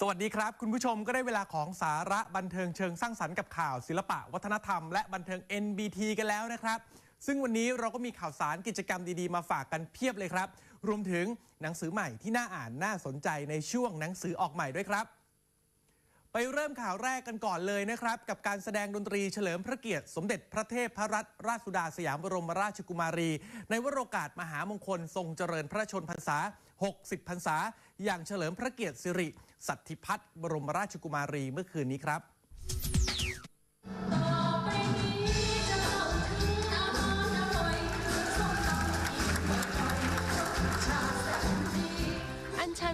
สวัสดีครับ คุณผู้ชมก็ได้เวลาของสาระบันเทิงเชิงสร้างสรรค์กับข่าวศิลปะ วัฒนธรรมและบันเทิง NBT กันแล้วนะครับ ซึ่งวันนี้เราก็มีข่าวสารกิจกรรมดีๆ มาฝากกันเพียบเลยครับ รวมถึงหนังสือใหม่ที่น่าอ่านน่าสนใจในช่วงหนังสือออกใหม่ด้วยครับ ไปเริ่มข่าวแรกกันก่อนเลยนะครับ กับการแสดงดนตรีเฉลิมพระเกียรติ สมเด็จพระเทพพระรัตนราชสุดาสยามบรมราชกุมารี ในวโรกาสมหามงคลทรงเจริญพระชนพรรษา 60 พรรษา อย่างเฉลิมพระเกียรติสิริ สัตธิพัฒน์บรมราชกุมารีเมื่อคืนนี้ครับ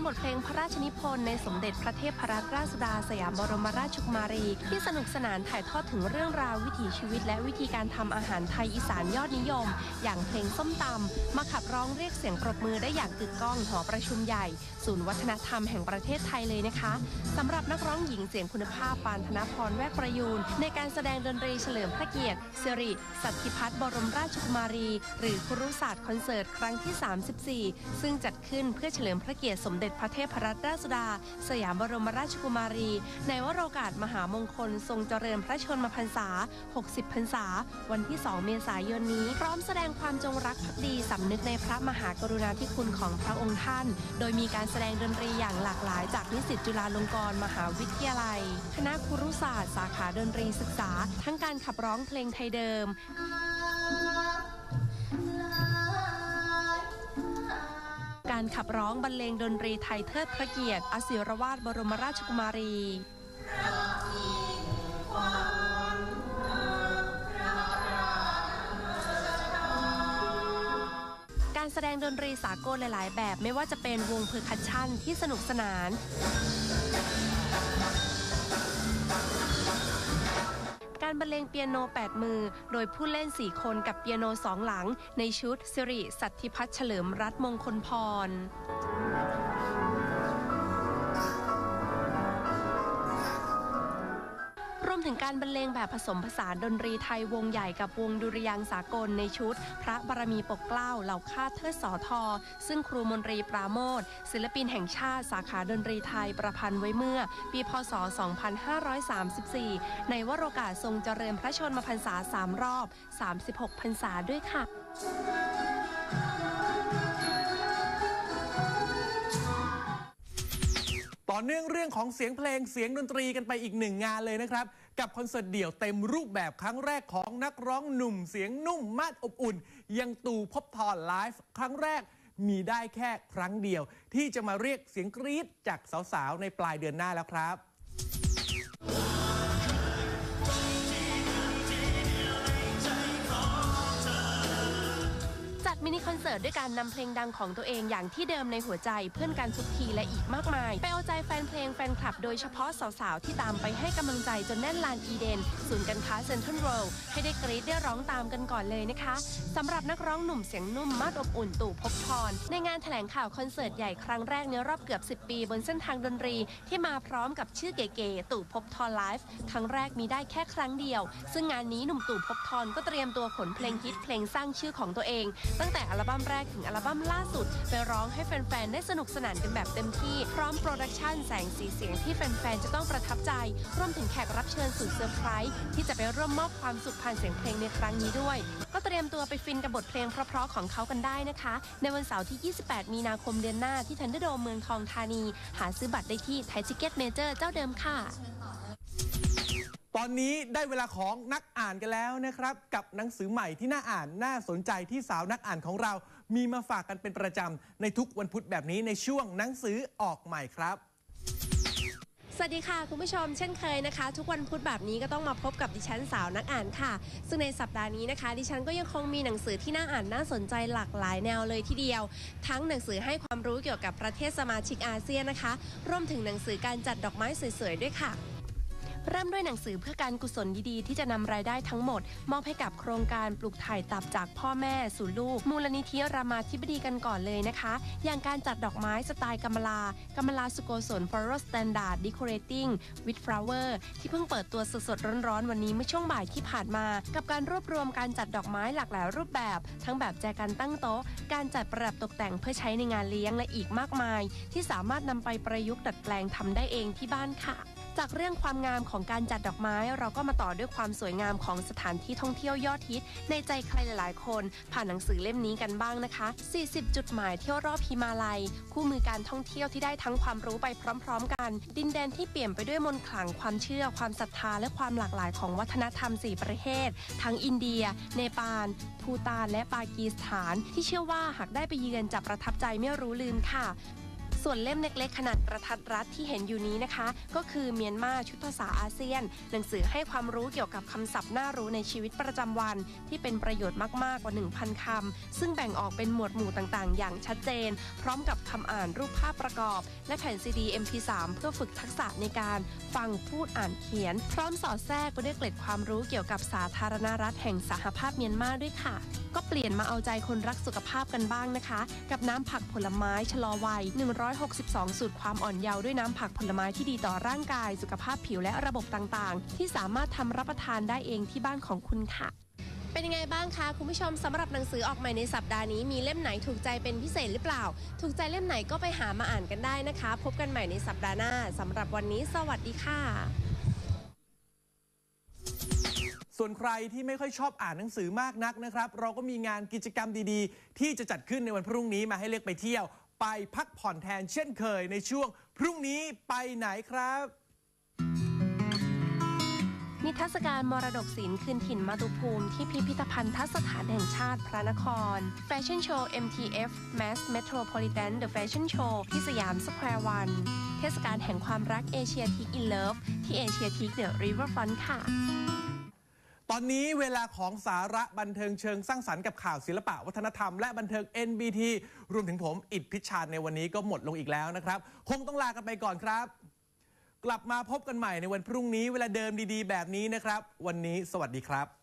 บทเพลงพระราชนิพนธ์ในสมเด็จพระเทพรัตนราชสุดาสยามบรมราชกุมารี ที่สนุกสนานถ่ายทอดถึงเรื่องราววิถีชีวิต และวิธีการทำอาหารไทยอีสานยอดนิยม อย่างเพลงส้มตำมาขับร้องเรียกเสียงปรบมือได้อย่างกึกก้องหอประชุมใหญ่ ศูนย์วัฒนธรรมแห่งประเทศไทยเลยนะคะสำหรับนักร้องหญิงเสียงคุณภาพปานธนพรแวกประยูนในการแสดงดนตรีเฉลิมพระเกียรติสิริสัตธิพัฒน์บรมราชกุมารี หรือครุศาสตร์คอนเสิร์ตครั้งที่ 34 ซึ่งจัดขึ้นเพื่อเฉลิมพระเกียรติสมเด็จพระเทพรัตนราชสุดา สยามบรมราชกุมารี ในวโรกาสมหามงคล ทรงเจริญพระชนมพรรษา 60 พรรษา วันที่ 2 เมษายนนี้ พร้อมแสดงความจงรักภักดีสำนึกในพระมหากรุณาธิคุณของพระองค์ท่าน โดยมีการแสดงดนตรีอย่างหลากหลายจากนิสิตจุฬาลงกรณ์มหาวิทยาลัย คณะครุศาสตร์ สาขาดนตรีศึกษา ทั้งการขับร้องเพลงไทยเดิม การขับร้องบรรเลงดนตรีไทยเทิดพระเกียรติอสิรวาทบรมราชกุมารีการแสดงดนตรีสากลหลาย ๆ แบบไม่ว่าจะเป็นวงเพอร์คัชชั่นที่สนุกสนาน บรรเลงเปียโน 8 มือ โดยผู้เล่น 4 คนกับเปียโน2หลัง ในชุดสิริสัตธิพัฒน์เฉลิมรัตนมงคลพร ถึงการบรรเลงแบบผสมผสานดนตรีไทยวงใหญ่กับวงดุริยางสากลในชุด พระบารมีปกเกล้าเหล่าข้าเทิดสอทอ ซึ่งครูมนตรีปราโมทศิลปินแห่งชาติสาขาดนตรีไทยประพันธ์ไว้เมื่อ ปีพศ 2534 ในวโรกาสทรงเจริญพระชนมพรรษา 3 รอบ 36 พรรษาด้วยค่ะต่อเนื่องเรื่องของเสียงเพลงเสียงดนตรีกันไปอีกหนึ่งงานเลยนะครับ กับคอนเสิร์ตเดี่ยวเต็มรูปแบบครั้งแรกของนักร้องหนุ่มเสียงนุ่มมาดอบอุ่น ยังตู่พบทอนไลฟ์ครั้งแรกมีได้แค่ครั้งเดียว ที่จะมาเรียกเสียงกรี๊ดจากสาวๆในปลายเดือนหน้าแล้วครับ มินิคอนเสิร์ตด้วยการนำเพลงดังของตัวเองอย่างที่เดิมในหัวใจเพื่อนกันทุกทีและอีกมากมาย ไปเอาใจแฟนเพลงแฟนคลับโดยเฉพาะสาวๆ ที่ตามไปให้กำลังใจจนแน่นลานอีเดน ศูนย์การค้าเซ็นทรัลเวิลด์ให้ได้กรี๊ดได้ร้องตามกันก่อนเลยนะคะสำหรับนักร้องหนุ่มเสียงนุ่มมาดอบอุ่นตู่พบทรในงานแถลงข่าวคอนเสิร์ตใหญ่ครั้งแรกในรอบเกือบ 10 ปี บนเส้นทางดนตรีที่มาพร้อมกับชื่อเก๋ๆตู่พบทรไลฟ์ครั้งแรกมีได้แค่ครั้งเดียว ซึ่งงานนี้หนุ่มตู่พบทรก็เตรียมตัวขนเพลงฮิตเพลงสร้างชื่อของตัวเองตั้งแต่อัลบั้มแรกถึงอัลบั้มล่าสุด ไปร้องให้แฟน ๆ ได้สนุกสนานกันแบบเต็มที่ พร้อมโปรดักชันแสงสีเสียงที่แฟน ๆ จะต้องประทับใจ รวมถึงแขกรับเชิญสุดเซอร์ไพรส์ที่จะไปร่วมมอบความสุขผ่านเสียงเพลงในครั้งนี้ด้วย ก็เตรียมตัวไปฟินกับบทเพลงเพราะๆของเขากันได้นะคะ ในวันเสาร์ที่ 28 มีนาคมเดือนหน้าที่ทันเดอร์โดมเมืองทองธานี หาซื้อบัตรได้ที่ไทยทิเก็ตเมเจอร์เจ้าเดิมค่ะ ตอนนี้ได้เวลาของนักอ่านกันแล้วนะครับ กับหนังสือใหม่ที่น่าอ่านน่าสนใจที่สาวนักอ่านของเรา มีมาฝากกันเป็นประจำในทุกวันพุธแบบนี้ในช่วงหนังสือออกใหม่ครับสวัสดีค่ะ คุณผู้ชมเช่นเคยนะคะ ทุกวันพุธแบบนี้ก็ต้องมาพบกับดิฉันสาวนักอ่านค่ะ ซึ่งในสัปดาห์นี้นะคะ ดิฉันก็ยังคงมีหนังสือที่น่าอ่านน่าสนใจหลากหลายแนวเลยทีเดียว ทั้งหนังสือให้ความรู้เกี่ยวกับประเทศสมาชิกอาเซียนนะคะรวมถึงหนังสือการจัดดอกไม้สวยๆด้วยค่ะ เริ่มด้วยหนังสือเพื่อการกุศลดีๆ ที่จะนำรายได้ทั้งหมด มอบให้กับโครงการปลูกถ่ายตับจากพ่อแม่สู่ลูก มูลนิธิรามาธิบดีกันก่อนเลยนะคะ อย่างการจัดดอกไม้สไตล์กำมลากำมลาสุโกศล Floral Standard Decorating with Flower ที่เพิ่งเปิดตัวสดๆร้อนๆ วันนี้เมื่อช่วงบ่ายที่ผ่านมา กับการรวบรวมการจัดดอกไม้หลากหลายรูปแบบ ทั้งแบบแจกันตั้งโต๊ะ การจัดประดับตกแต่งเพื่อใช้ในงานเลี้ยงและอีกมากมาย ที่สามารถนำไปประยุกต์ดัดแปลงทำได้เองที่บ้านค่ะ จากเรื่องความงามของการจัดดอกไม้เราก็มาต่อด้วยความสวยงามของสถานที่ท่องเที่ยวยอดฮิตในใจใครหลายๆ คน ผ่านหนังสือเล่มนี้กันบ้างนะคะ 40 จุดหมายเที่ยวรอบฮิมาลัย คู่มือการท่องเที่ยวที่ได้ทั้งความรู้ไปพร้อม ๆ กัน ดินแดนที่เปลี่ยมไปด้วยมนต์ขลังความเชื่อ ความศรัทธาและความหลากหลายของวัฒนธรรม 4 ประเทศ ทั้งอินเดีย เนปาลภูตานและปากีสถาน ที่เชื่อว่าหากได้ไปเยือนจะประทับใจไม่รู้ลืมค่ะ ส่วนเล่มเล็กๆ ขนาดกระทัดรัดที่เห็นอยู่นี้นะคะ ก็คือเมียนมาชุดภาษาอาเซียน หนังสือให้ความรู้เกี่ยวกับคำศัพท์น่ารู้ในชีวิตประจำวัน ที่เป็นประโยชน์มากๆกว่า 1,000คำซึ่งแบ่งออกเป็นหมวดหมู่ต่างๆ อย่างชัดเจน พร้อมกับคำอ่านรูปภาพประกอบ และแผ่นซีดี MP3 เพื่อฝึกทักษะในการฟังพูดอ่านเขียน พร้อมสอดแทรกไปด้วยเกล็ดความรู้เกี่ยวกับสาธารณรัฐแห่งสหภาพเมียนมาด้วยค่ะก็เปลี่ยนมาเอาใจคนรักสุขภาพกันบ้างนะคะ กับน้ำผักผลไม้ชะลอวัย162 สูตรความอ่อนเยาว์ด้วยน้ำผักผลไม้ที่ดีต่อร่างกาย สุขภาพผิวและระบบต่างๆ ที่สามารถทำรับประทานได้เองที่บ้านของคุณค่ะ เป็นยังไงบ้างคะ คุณผู้ชมสำหรับหนังสือออกใหม่ในสัปดาห์นี้มีเล่มไหนถูกใจเป็นพิเศษหรือเปล่า ถูกใจเล่มไหนก็ไปหามาอ่านกันได้นะคะ พบกันใหม่ในสัปดาห์หน้าสำหรับวันนี้ สวัสดีค่ะส่วนใครที่ไม่ค่อยชอบอ่านหนังสือมากนักนะครับ เราก็มีงานกิจกรรมดีๆ ที่จะจัดขึ้นในวันพรุ่งนี้มาให้เลือกไปเที่ยว ไปพักผ่อนแทนเช่นเคยในช่วง พรุ่งนี้ไปไหนครับ นิทรรศการมรดกศิลป์คืนถิ่นมาตุภูมิที่พิพิธภัณฑสถานแห่งชาติพระนคร แฟชั่นโชว์ MTF Mass Metropolitan The Fashion Show ที่สยามสแควร์วัน เทศกาลแห่งความรักเอเชียทิกอินเลิฟที่เอเชียทิกเดอะริเวอร์ฟอนค่ะ ตอนนี้เวลาของสาระบันเทิงเชิงสร้างสรรค์กับข่าวศิลปะวัฒนธรรมและบันเทิง NBT รวมถึงผมอิดพิชานในวันนี้ก็หมดลงอีกแล้วนะครับ คงต้องลากันไปก่อนครับ กลับมาพบกันใหม่ในวันพรุ่งนี้เวลาเดิมดีๆ แบบนี้นะครับ วันนี้สวัสดีครับ